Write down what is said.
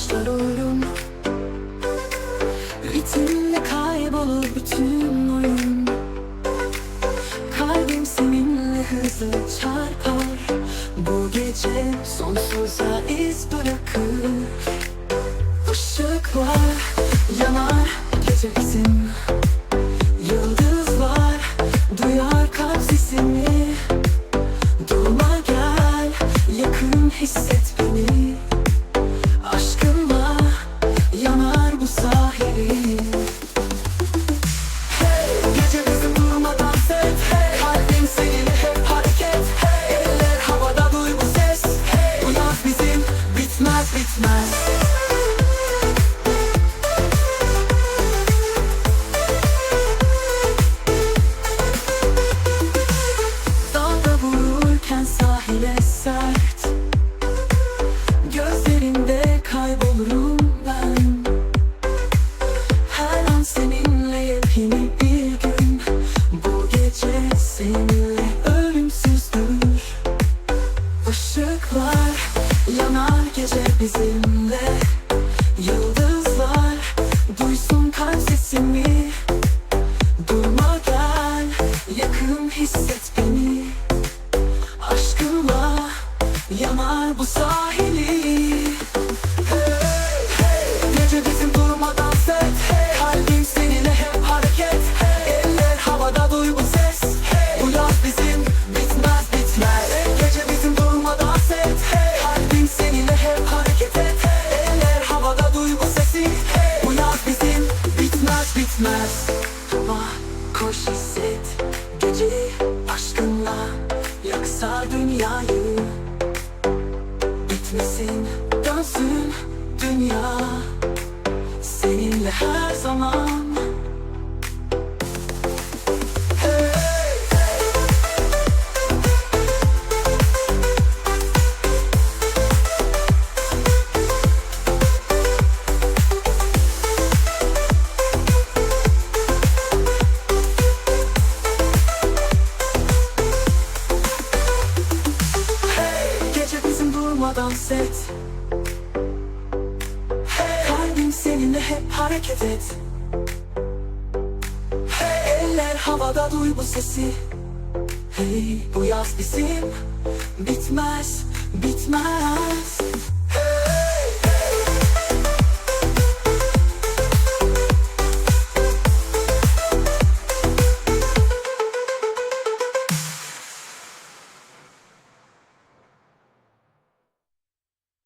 başlar oyun. Ritimle kaybolur bütün oyun. Kalbim seninle hızlı çarpar. Bu gece sonsuza iz bırakır. Işıklar yanar gece bizim ben Her an seninle yepyeni gün. Bu gece seninle ölümsüzdür. Işıklar yanar gece bizimle. Yıldızlar duysun kalp sesimi. Durma gel yakın hisset beni. Aşkınla yanar bu sahili bitmez. Durma koş hisset. Geceyi aşkınla yaksa dünyayı. Bitmesin dönsün dünya. Seninle her zaman set Hey, kalbim seninle hep hareket et. Hey, eller havada duy bu sesi. Hey, bu yaz bizim. Bitmez, bitmez